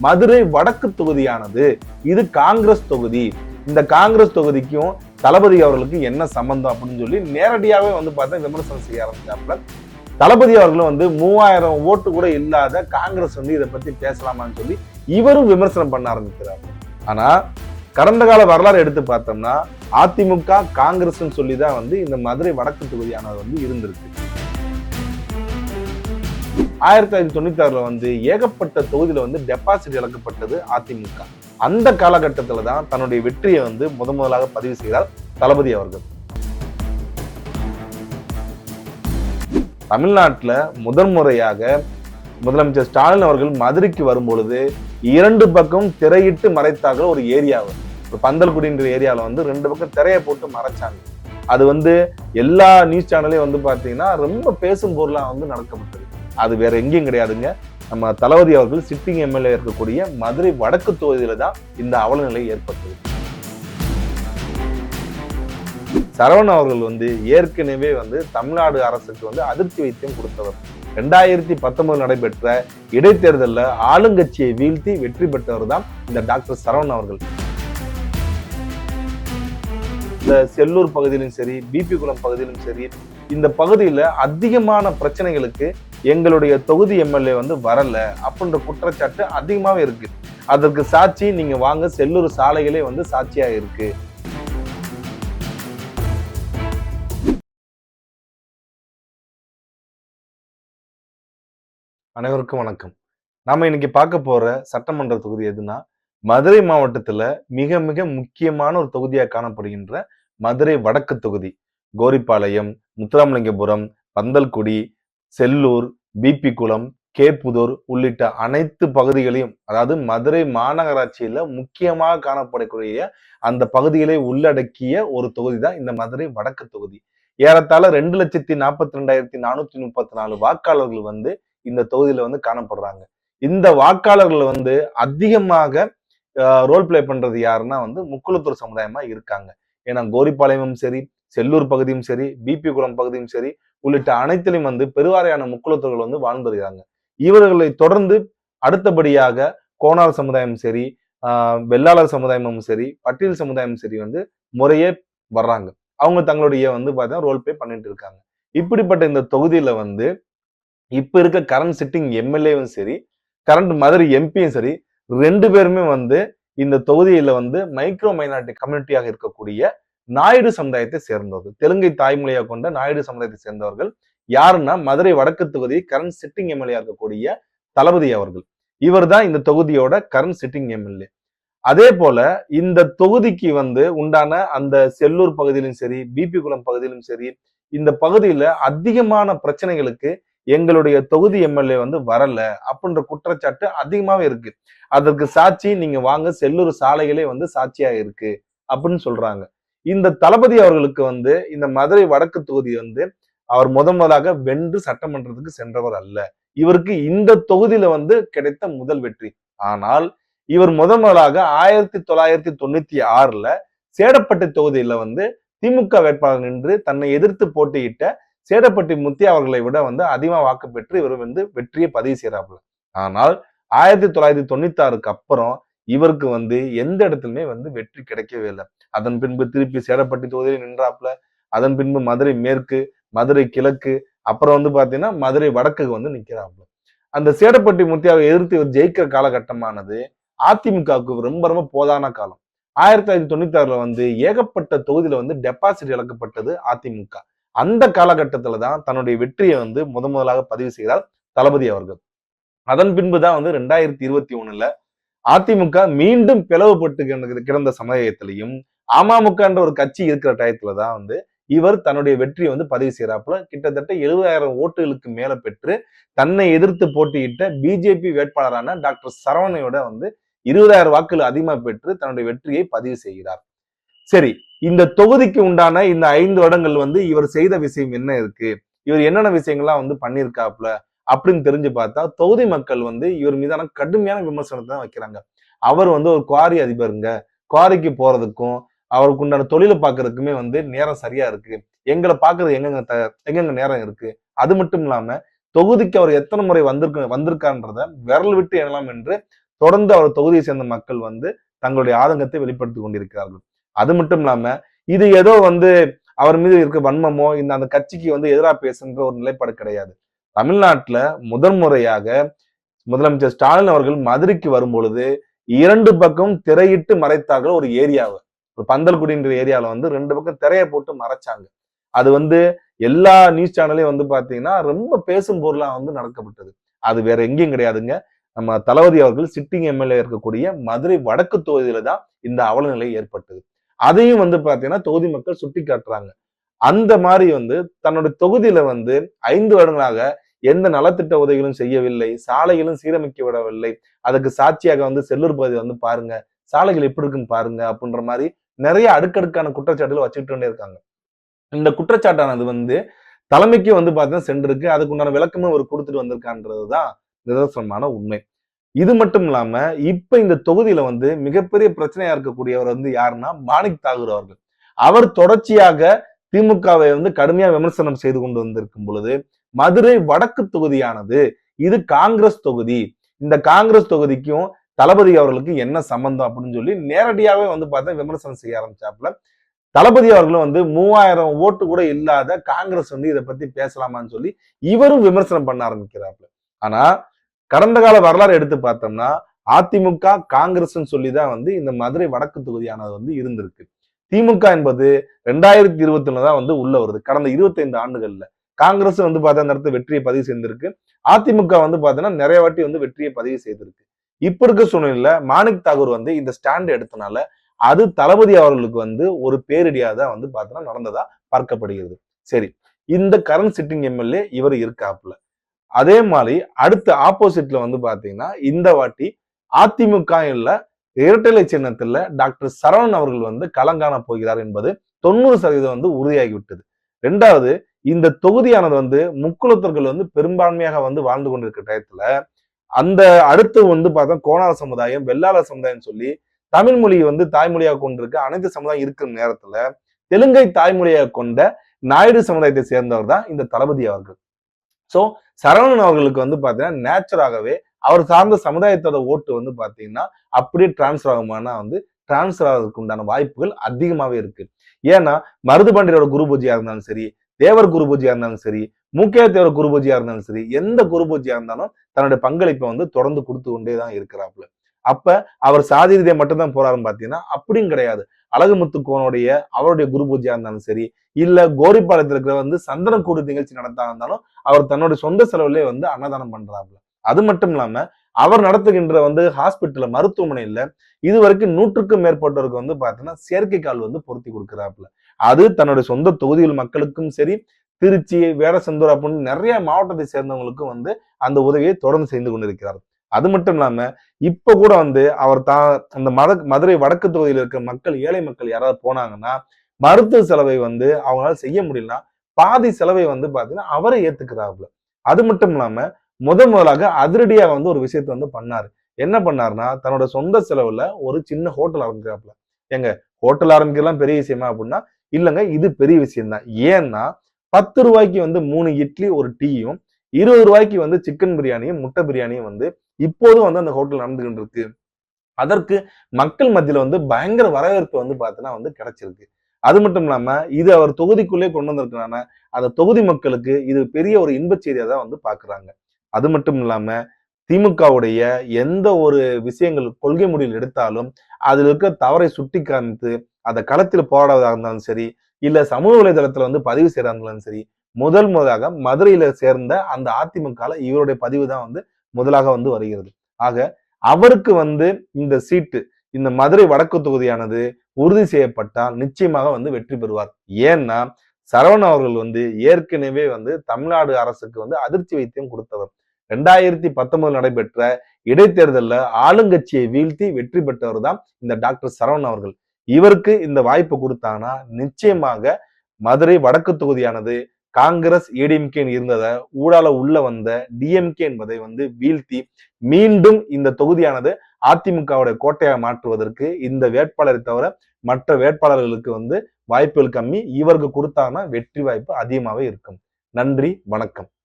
மதுரை வடக்கு தொகுதியானது. இது காங்கிரஸ் தொகுதி. இந்த காங்கிரஸ் தொகுதிக்கும் தளபதி அவர்களுக்கு என்ன சம்பந்தம் அப்படின்னு சொல்லி நேரடியாகவே வந்து பார்த்தா விமர்சனம் செய்ய ஆரம்பிச்சாப்புல. தளபதி அவர்களும் வந்து மூவாயிரம் ஓட்டு கூட இல்லாத காங்கிரஸ் வந்து இதை பத்தி பேசலாமான்னு சொல்லி இவரும் விமர்சனம் பண்ண ஆரம்பிக்கிறார். ஆனா கடந்த கால வரலாறு எடுத்து பார்த்தோம்னா அதிமுக காங்கிரஸ் சொல்லி தான் வந்து இந்த மதுரை வடக்கு தொகுதியானது வந்து இருந்திருக்கு. ஆயிரத்தி தொள்ளாயிரத்தி தொண்ணூத்தி ஆறுல வந்து ஏகப்பட்ட தொகுதியில வந்து டெபாசிட் இழக்கப்பட்டது அதிமுக. அந்த காலகட்டத்தில் தான் தன்னுடைய வெற்றியை வந்து முத முதலாக பதிவு செய்தார் தளபதி அவர்கள். தமிழ்நாட்டுல முதன் முறையாக முதலமைச்சர் ஸ்டாலின் அவர்கள் மதுரைக்கு வரும்பொழுது இரண்டு பக்கம் திரையிட்டு மறைத்தார்கள் ஒரு ஏரியாவை. ஒரு பந்தல்குடின்ற ஏரியாவில் வந்து ரெண்டு பக்கம் திரையை போட்டு மறைச்சாங்க. அது வந்து எல்லா நியூஸ் சேனலையும் வந்து பார்த்தீங்கன்னா ரொம்ப பேசும் பொருளாக வந்து நடக்கப்பட்டது. அது வேற எங்கேயும் கிடையாதுங்க. நம்ம தளபதி அவர்கள் சிட்டிங் எம்எல்ஏ இருக்கக்கூடிய மதுரை வடக்கு தொகுதியில தான் இந்த அவலநிலை ஏற்பட்டது. சரவணன் அவர்கள் வந்து ஏற்கனவே வந்து தமிழ்நாடு அரசுக்கு வந்து அதிர்ச்சி வைத்தியம் கொடுத்தவர். ரெண்டாயிரத்தி பத்தொன்பது நடைபெற்ற இடைத்தேர்தலில் ஆளுங்கட்சியை வீழ்த்தி வெற்றி பெற்றவர் தான் இந்த டாக்டர் சரவணன் அவர்கள். இந்த செல்லூர் பகுதியிலும் சரி பிபி குளம் பகுதியிலும் சரி இந்த பகுதியில அதிகமான பிரச்சனைகளுக்கு எங்களுடைய தொகுதி எம்எல்ஏ வந்து வரல அப்படின்ற குற்றச்சாட்டு அதிகமாவே இருக்கு. அதற்கு சாட்சி நீங்க வாங்க செல்லூர் சாலைகளே வந்து சாட்சியா இருக்கு. அனைவருக்கும் வணக்கம். நாம இன்னைக்கு பார்க்க போற சட்டமன்ற தொகுதி எதுனா மதுரை மாவட்டத்துல மிக மிக முக்கியமான ஒரு தொகுதியாக காணப்படுகின்ற மதுரை வடக்கு தொகுதி. கோரிப்பாளையம் முத்துராமலிங்கபுரம் பந்தல்குடி செல்லூர் பிபி குளம் கேப்புதூர் உள்ளிட்ட அனைத்து பகுதிகளையும் அதாவது மதுரை மாநகராட்சியில முக்கியமாக காணப்படக்கூடிய அந்த பகுதிகளை உள்ளடக்கிய ஒரு தொகுதி தான் இந்த மதுரை வடக்கு தொகுதி. ஏறத்தாழ ரெண்டு லட்சத்தி நாற்பத்தி ரெண்டாயிரத்தி நானூத்தி முப்பத்தி நாலு வாக்காளர்கள் வந்து இந்த தொகுதியில வந்து காணப்படுறாங்க. இந்த வாக்காளர்கள் வந்து அதிகமாக ரோல் பிளே பண்றது யாருன்னா வந்து முக்குளத்தூர் சமுதாயமா இருக்காங்க. ஏன்னா கோரிப்பாளையமும் சரி செல்லூர் பகுதியும் சரி பிபி குளம் பகுதியும் சரி உள்ளிட்ட அனைத்திலும் வந்து பெருவாரியான முக்குலத்தர்கள் வந்து வாழ்ந்து வருகிறாங்க. இவர்களை தொடர்ந்து அடுத்தபடியாக கோணார் சமுதாயம் சரி வெள்ளாளர் சமுதாயமும் சரி பட்டியல் சமுதாயமும் சரி வந்து முறையே வர்றாங்க. அவங்க தங்களுடைய வந்து பார்த்தா ரோல் பே பண்ணிட்டு இருக்காங்க. இப்படிப்பட்ட இந்த தொகுதியில வந்து இப்ப இருக்க கரண்ட் சிட்டிங் எம்எல்ஏவும் சரி கரண்ட் மதுரை எம்பியும் சரி ரெண்டு பேருமே வந்து இந்த தொகுதியில வந்து மைக்ரோ மைனாரிட்டி கம்யூனிட்டியாக இருக்கக்கூடிய நாயுடு சமுதாயத்தை சேர்ந்தவர்கள். தெலுங்கை தாய்மொழியாக கொண்ட நாயுடு சமுதாயத்தை சேர்ந்தவர்கள். யாருன்னா மதுரை வடக்கு தொகுதி கரண்ட் சிட்டிங் எம்எல்ஏ இருக்கக்கூடிய தளபதி அவர்கள். இவர் தான் இந்த தொகுதியோட கரண்ட் சிட்டிங் எம்எல்ஏ. அதே போல இந்த தொகுதிக்கு வந்து உண்டான அந்த செல்லூர் பகுதியிலும் சரி பிபி குளம் பகுதியிலும் சரி இந்த பகுதியில அதிகமான பிரச்சனைகளுக்கு எங்களுடைய தொகுதி எம்எல்ஏ வந்து வரல அப்படின்ற குற்றச்சாட்டு அதிகமாவே இருக்கு. அதற்கு சாட்சி நீங்க வாங்க செல்லூர் சாலைகளே வந்து சாட்சியா இருக்கு அப்படின்னு சொல்றாங்க. இந்த தளபதி அவர்களுக்கு வந்து இந்த மதுரை வடக்கு தொகுதி வந்து அவர் முத முதலாக வென்று சட்டமன்றத்துக்கு சென்றவர் அல்ல. இவருக்கு இந்த தொகுதியில வந்து கிடைத்த முதல் வெற்றி. ஆனால் இவர் முத முதலாக ஆயிரத்தி தொள்ளாயிரத்தி தொண்ணூத்தி ஆறுல சேடப்பட்டி தொகுதியில வந்து திமுக வேட்பாளர் நின்று தன்னை எதிர்த்து போட்டியிட்ட சேடப்பட்டி முத்தி அவர்களை விட வந்து அதிகமாக வாக்கு பெற்று இவர் வந்து வெற்றியை பதிவு செய்யறாப்புல ஆனால் ஆயிரத்தி தொள்ளாயிரத்தி தொண்ணூத்தி ஆறுக்கு அப்புறம் இவருக்கு வந்து எந்த இடத்துலயுமே வந்து வெற்றி கிடைக்கவே இல்லை. அதன் பின்பு திருப்பி சேடப்பட்டி தொகுதியில் நின்றாப்புல அதன் பின்பு மதுரை மேற்கு மதுரை கிழக்கு அப்புறம் வந்து பாத்தீங்கன்னா மதுரை வடக்குக்கு வந்து நிக்கிறாப்புல. அந்த சேடப்பட்டி முத்தியாவை எதிர்த்து இவர் ஜெயிக்கிற காலகட்டமானது அதிமுகவுக்கு ரொம்ப ரொம்ப போதான காலம். ஆயிரத்தி தொள்ளாயிரத்தி தொண்ணூத்தி ஆறுல வந்து ஏகப்பட்ட தொகுதியில வந்து டெபாசிட் இழக்கப்பட்டது அதிமுக. அந்த காலகட்டத்துல தான் தன்னுடைய வெற்றியை வந்து முத முதலாக பதிவு செய்கிறார் தளபதி அவர்கள். அதன் பின்பு தான் வந்து ரெண்டாயிரத்தி இருபத்தி ஒண்ணுல அதிமுக மீண்டும் பிளவுபட்டு கிடந்த- கிடந்த சமயத்திலையும் அமமுகன்ற ஒரு கட்சி இருக்கிற டயத்துல தான் வந்து இவர் தன்னுடைய வெற்றியை வந்து பதிவு செய்யறாப்புல கிட்டத்தட்ட எழுபதாயிரம் ஓட்டுகளுக்கு மேல பெற்று தன்னை எதிர்த்து போட்டியிட்ட பிஜேபி வேட்பாளரான டாக்டர் சரவணையோட வந்து இருபதாயிரம் வாக்குகள் அதிகமா பெற்று தன்னுடைய வெற்றியை பதிவு செய்கிறார். சரி இந்த தொகுதிக்கு உண்டான இந்த ஐந்து வருடங்கள் வந்து இவர் செய்த விஷயம் என்ன இருக்கு? இவர் என்னென்ன விஷயங்கள்லாம் வந்து பண்ணியிருக்காப்புல? அப்படின்னு தெரிஞ்சு பார்த்தா தொகுதி மக்கள் வந்து இவர் மீதான கடுமையான விமர்சனத்தை தான் வைக்கிறாங்க. அவர் வந்து ஒரு குவாரி அதிபருங்க. குவாரிக்கு போறதுக்கும் அவருக்கு உண்டான தொழிலை பார்க்கறதுக்குமே வந்து நேரம் சரியா இருக்கு. எங்களை பார்க்கறது எங்கெங்க த எங்கெங்க நேரம் இருக்கு? அது மட்டும் இல்லாம தொகுதிக்கு அவர் எத்தனை முறை வந்திருக்க வந்திருக்கான்றத விரல் விட்டு எண்ணலாம் என்று தொடர்ந்து அவர் தொகுதியை சேர்ந்த மக்கள் வந்து தங்களுடைய ஆதங்கத்தை வெளிப்படுத்தி கொண்டிருக்கிறார்கள். அது மட்டும் இல்லாம இது ஏதோ வந்து அவர் மீது இருக்க வன்மமோ இந்த அந்த கட்சிக்கு வந்து எதிராக பேசுன்ற ஒரு நிலைப்பாடு கிடையாது. தமிழ்நாட்டில் முதன் முறையாக முதலமைச்சர் ஸ்டாலின் அவர்கள் மதுரைக்கு வரும் பொழுது இரண்டு பக்கம் திரையிட்டு மறைத்தார்கள் ஒரு ஏரியாவை. ஒரு பந்தல்குடின்ற ஏரியாவில் வந்து ரெண்டு பக்கம் திரையை போட்டு மறைச்சாங்க. அது வந்து எல்லா நியூஸ் சேனலையும் வந்து பார்த்தீங்கன்னா ரொம்ப பேசும் பொருளாக வந்து நடக்கப்பட்டது. அது வேற எங்கேயும் கிடையாதுங்க. நம்ம தளபதி அவர்கள் சிட்டிங் எம்எல்ஏ இருக்கக்கூடிய மதுரை வடக்கு தொகுதியில தான் இந்த அவலநிலை ஏற்பட்டது. அதையும் வந்து பார்த்தீங்கன்னா தொகுதி மக்கள் சுட்டி காட்டுறாங்க அந்த மாதிரி வந்து தன்னுடைய தொகுதியில வந்து ஐந்து வருடங்களாக எந்த நலத்திட்ட உதவிகளும் செய்யவில்லை சாலைகளும் சீரமைக்க விடவில்லை அதுக்கு சாட்சியாக வந்து செல்லூர் பகுதி வந்து பாருங்க சாலைகள் எப்படி இருக்குன்னு பாருங்க அப்படின்ற மாதிரி நிறைய அடுக்கடுக்கான குற்றச்சாட்டுகள் வச்சுக்கிட்டு இருக்காங்க. இந்த குற்றச்சாட்டானது வந்து தலைமைக்கு வந்து பார்த்தீங்கன்னா சென்றிருக்கு அதுக்குண்டான விளக்கமும் அவர் கொடுத்துட்டு வந்திருக்கான்றது தான் நிதர்சனமான உண்மை. இது மட்டும் இல்லாம இப்ப இந்த தொகுதியில வந்து மிகப்பெரிய பிரச்சனையா இருக்கக்கூடியவர் வந்து யாருன்னா மாணிக் தாகூர் அவர்கள். அவர் தொடர்ச்சியாக திமுகவை வந்து கடுமையா விமர்சனம் செய்து கொண்டு வந்திருக்கும் பொழுது மதுரை வடக்கு தொகுதியானது. இது காங்கிரஸ் தொகுதி. இந்த காங்கிரஸ் தொகுதிக்கும் தளபதி அவர்களுக்கு என்ன சம்பந்தம் அப்படின்னு சொல்லி நேரடியாவே வந்து பார்த்தா விமர்சனம் செய்ய ஆரம்பிச்சாப்புல. தளபதி அவர்களும் வந்து மூவாயிரம் ஓட்டு கூட இல்லாத காங்கிரஸ் வந்து இதை பத்தி பேசலாமான்னு சொல்லி இவரும் விமர்சனம் பண்ண ஆரம்பிக்கிறாப்புல. ஆனா கடந்த கால வரலாறு எடுத்து பார்த்தோம்னா அதிமுக காங்கிரஸ் சொல்லிதான் வந்து இந்த மதுரை வடக்கு தொகுதியானது வந்து இருந்திருக்கு. திமுக என்பது ரெண்டாயிரத்தி இருபத்தி ஒண்ணு தான் வந்து உள்ள வருது. கடந்த இருபத்தைந்து ஆண்டுகள்ல. காங்கிரஸ் வந்து பார்த்தா அந்த இடத்துல வெற்றியை பதிவு செய்திருக்கு. அதிமுக வந்து பார்த்தீங்கன்னா நிறைய வாட்டி வந்து வெற்றியை பதிவு செய்திருக்கு. இப்ப இருக்க சூழ்நிலையில மாணிக் தாகூர் வந்து இந்த ஸ்டாண்ட் எடுத்தனால அது தளபதி அவர்களுக்கு வந்து ஒரு பேரிடியா தான் வந்து பார்த்தோன்னா நடந்ததா பார்க்கப்படுகிறது. சரி இந்த கரண்ட் சிட்டிங் எம்எல்ஏ இவர் இருக்காப்புல. அதே மாதிரி அடுத்த ஆப்போசிட்ல வந்து பாத்தீங்கன்னா இந்த வாட்டி அதிமுக இல்ல இரட்டைலை சின்னத்துல டாக்டர் சரவணன் அவர்கள் வந்து களங்காண போகிறார் என்பது தொண்ணூறு சதவீதம் வந்து உறுதியாகிவிட்டது. ரெண்டாவது இந்த தொகுதியானது வந்து முக்குளத்தர்கள் வந்து பெரும்பான்மையாக வந்து வாழ்ந்து கொண்டிருக்கிற டயத்துல அந்த அடுத்து வந்து பார்த்தா கோணார சமுதாயம் வெள்ளாளர் சமுதாயம் சொல்லி தமிழ் மொழியை வந்து தாய்மொழியாக கொண்டிருக்க அனைத்து சமுதாயம் இருக்கிற நேரத்துல தெலுங்கை தாய்மொழியாக கொண்ட நாயுடு சமுதாயத்தை சேர்ந்தவர் தான் இந்த தளபதி அவர்கள். சோ சரவணன் அவர்களுக்கு வந்து பாத்தீங்கன்னா நேச்சராகவே அவர் சார்ந்த சமுதாயத்தோட ஓட்டு வந்து பாத்தீங்கன்னா அப்படியே டிரான்ஸ்ஃபர் ஆகுமானா வந்து டிரான்ஸ்ஃபர் ஆகிறதுக்கு உண்டான வாய்ப்புகள் அதிகமாவே இருக்கு. ஏன்னா மருது பாண்டியரோட குரு பூஜையா இருந்தாலும் சரி தேவர் குரு பூஜையா இருந்தாலும் சரி முக்கிய தேவர் குரு பூஜையா இருந்தாலும் சரி எந்த குரு பூஜையா இருந்தாலும் தன்னுடைய பங்களிப்பை வந்து தொடர்ந்து கொடுத்து கொண்டே தான் இருக்கிறாப்புல. அப்ப அவர் சாதி ரீதியை மட்டும்தான் போறாருன்னு பாத்தீங்கன்னா அப்படியும் கிடையாது. அழகுமுத்து கோனுடைய அவருடைய குரு பூஜையா இருந்தாலும் சரி இல்ல கோரிப்பாளையத்துல இருக்கிற வந்து சந்தனக்கூடு நிகழ்ச்சி நடத்தா இருந்தாலும் அவர் தன்னுடைய சொந்த செலவுலேயே வந்து அன்னதானம் பண்றாப்புல. அது மட்டும் இல்லாம அவர் நடத்துகின்ற வந்து ஹாஸ்பிட்டல் மருத்துவமனையில இது வரைக்கும் நூற்றுக்கும் மேற்பட்டவருக்கு வந்து பாத்தீங்கன்னா செயற்கை கால் வந்து பொருத்தி கொடுக்குறாப்புல. அது தன்னுடைய சொந்த தொகுதிகள் மக்களுக்கும் சரி திருச்சி வேடசந்தூர் அப்படின்னு நிறைய மாவட்டத்தை சேர்ந்தவங்களுக்கும் வந்து அந்த உதவியை தொடர்ந்து செய்து கொண்டிருக்கிறார். அது மட்டும் இல்லாம இப்ப கூட வந்து அவர் தான் அந்த மத மதுரை வடக்கு தொகுதியில் இருக்கிற மக்கள் ஏழை மக்கள் யாராவது போனாங்கன்னா மருத்துவ செலவை வந்து அவங்களால செய்ய முடியலன்னா பாதி செலவை வந்து பாத்தீங்கன்னா அவரை ஏத்துக்கிறாப்புல. அது மட்டும் இல்லாம முதன் முதலாக அதிரடியாக வந்து ஒரு விஷயத்த வந்து பண்ணாரு. என்ன பண்ணாருன்னா தன்னோட சொந்த செலவுல ஒரு சின்ன ஹோட்டல் ஆரம்பிக்கிறாப்புல. எங்க ஹோட்டல் ஆரம்பிக்கலாம் பெரிய விஷயமா அப்படின்னா இல்லைங்க இது பெரிய விஷயம்தான். ஏன்னா பத்து ரூபாய்க்கு வந்து மூணு இட்லி ஒரு டீயும் இருபது ரூபாய்க்கு வந்து சிக்கன் பிரியாணியும் முட்டை பிரியாணியும் வந்து இப்போதும் வந்து அந்த ஹோட்டல் நடந்துகிட்டு இருக்கு அதற்கு மக்கள் மத்தியில வந்து பயங்கர வரவேற்பு வந்து பார்த்தீங்கன்னா வந்து கிடைச்சிருக்கு. அது மட்டும் இல்லாம இது அவர் தொகுதிக்குள்ளே கொண்டு வந்திருக்கிறான அந்த தொகுதி மக்களுக்கு இது பெரிய ஒரு இன்பச் தான் வந்து பாக்குறாங்க. அது மட்டும் இல்லாம திமுகவுடைய எந்த ஒரு விஷயங்கள் கொள்கை முடிவில் எடுத்தாலும் அதில் இருக்க தவறை சுட்டி காமித்து அதை களத்தில் போராடுவதாக இருந்தாலும் சரி இல்ல சமூக வலைதளத்துல வந்து பதிவு செய்யறதா இருந்தாலும் சரி முதல் முதலாக மதுரையில சேர்ந்த அந்த அதிமுக இவருடைய பதிவு தான் வந்து முதலாக வந்து வருகிறது. ஆக அவருக்கு வந்து இந்த சீட்டு இந்த மதுரை வடக்கு தொகுதியானது உறுதி செய்யப்பட்டால் நிச்சயமாக வந்து வெற்றி பெறுவார். ஏன்னா சரவணன் அவர்கள் வந்து ஏற்கனவே வந்து தமிழ்நாடு அரசுக்கு வந்து அதிர்ச்சி வைத்தியம் கொடுத்தவர். ரெண்டாயிரத்தி பத்தொன்பது நடைபெற்ற இடைத்தேர்தலில் ஆளுங்கட்சியை வீழ்த்தி வெற்றி பெற்றவர் தான் இந்த டாக்டர் சரவணன் அவர்கள். இவருக்கு இந்த வாய்ப்பு கொடுத்தாங்கன்னா நிச்சயமாக மதுரை வடக்கு தொகுதியானது காங்கிரஸ் ஏடிஎம்கே இருந்ததை ஊடால உள்ள வந்த டிஎம்கே என்பதை வந்து வீழ்த்தி மீண்டும் இந்த தொகுதியானது அதிமுகவுடைய கோட்டையாக மாற்றுவதற்கு இந்த வேட்பாளரை தவிர மற்ற வேட்பாளர்களுக்கு வந்து வாய்ப்புகள் கம்மி. இவருக்கு கொடுத்தாங்கன்னா வெற்றி வாய்ப்பு அதிகமாகவே இருக்கும். நன்றி வணக்கம்.